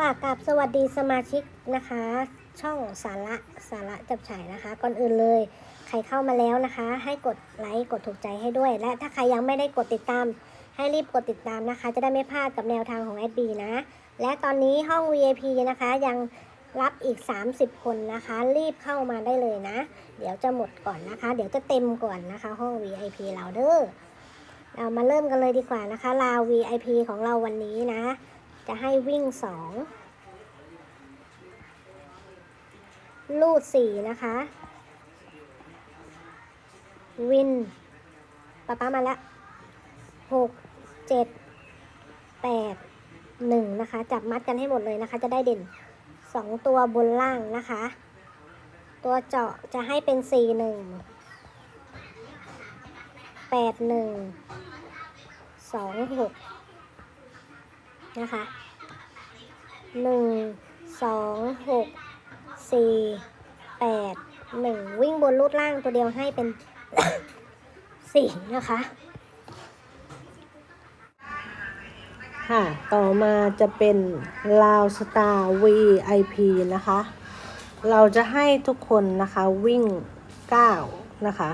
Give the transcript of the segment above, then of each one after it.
ค่ะกับสวัสดีสมาชิกนะคะ ช่องสาระสาระจับฉายนะคะ ก่อนอื่นเลย ใครเข้ามาแล้วนะคะ ให้กดไลค์กดถูกใจให้ด้วย และถ้าใครยังไม่ได้กดติดตาม ให้รีบกดติดตามนะคะ จะได้ไม่พลาดกับแนวทางของแอดบีนะ และตอนนี้ห้อง VIP นะคะยังรับอีก 30 คนนะคะ รีบเข้ามาได้เลยนะ เดี๋ยวจะหมดก่อนนะคะ เดี๋ยวจะเต็มก่อนนะคะ ห้อง VIP เราเด้อเรามาเริ่มกันเลยดีกว่านะคะลาว VIP ของเราวันนี้นะ จะให้วิ่งสองลูดสี่นะคะ วินป้าป้ามาละหกเจ็ดแปดหนึ่งนะคะ จับมัดกันให้หมดเลยนะคะ จะได้เด่นสองตัวบนล่างนะคะ ตัวเจาะจะให้เป็นสี่หนึ่งแปดหนึ่งสองหก นะคะหนึ่งสองหกสี่แปดหนึ่งวิ่งบนรูดล่างตัวเดียวให้เป็นสี่นะคะ ค่ะ ต่อมาจะเป็นลาวสตาร์ VIP นะคะ เราจะให้ทุกคนนะคะวิ่ง9นะคะ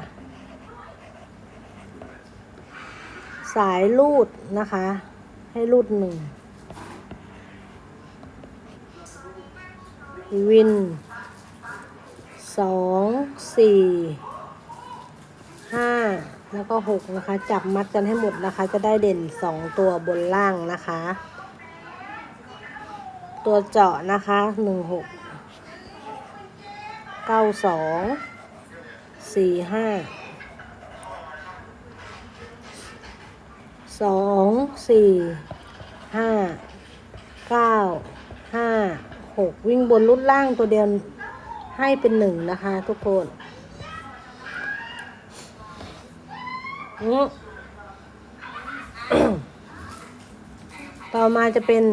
สายลูดนะคะ ให้ลูดหนึ่ง วินสองสี่ห้าแล้วก็หกนะคะ จับมัดกันให้หมดนะคะ จะได้เด่นสองตัวบนล่างนะคะ ตัวเจาะนะคะหนึ่งหกเก้าสองสี่ห้าสองสี่ห้าเก้า หกวิ่งบนรุ่นล่างตัวเดียวให้เป็นหนึ่งนะคะทุกคนต่อมาจะเป็น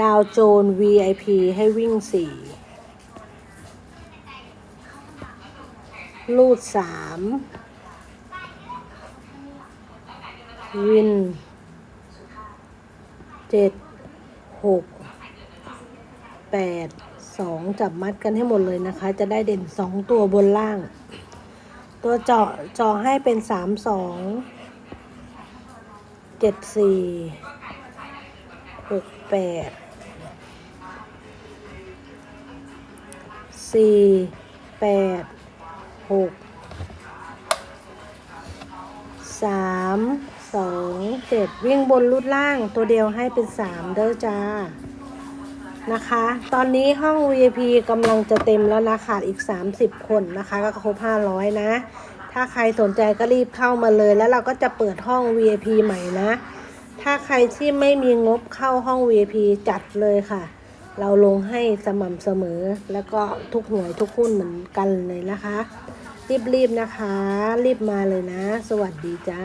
ดาวโจน VIP ให้วิ่งสี่ลูดสามวินเจ็ดหก แปดสองจับมัดกันให้หมดเลยนะคะ จะได้เด่นสองตัวบนล่าง ตัวเจาะเจาะให้เป็นสามสองเจ็ดสี่หกแปดสี่แปดหกสามสองเจ็ดวิ่งบนรูดล่างตัวเดียวให้เป็นสามเด้อจ้า นะคะ ตอนนี้ห้อง VIP กำลังจะเต็มแล้วนะขาดอีก 30 คนนะคะ ก็ครบ500 นะ ถ้าใครสนใจก็รีบเข้ามาเลย แล้วเราก็จะเปิดห้อง VIP ใหม่นะ ถ้าใครที่ไม่มีงบเข้าห้อง VIP จัดเลยค่ะ เราลงให้สม่ำเสมอ แล้วก็ทุกหน่วยทุกหุ้นเหมือนกันเลยนะคะ รีบๆนะคะ รีบมาเลยนะ สวัสดีจ้า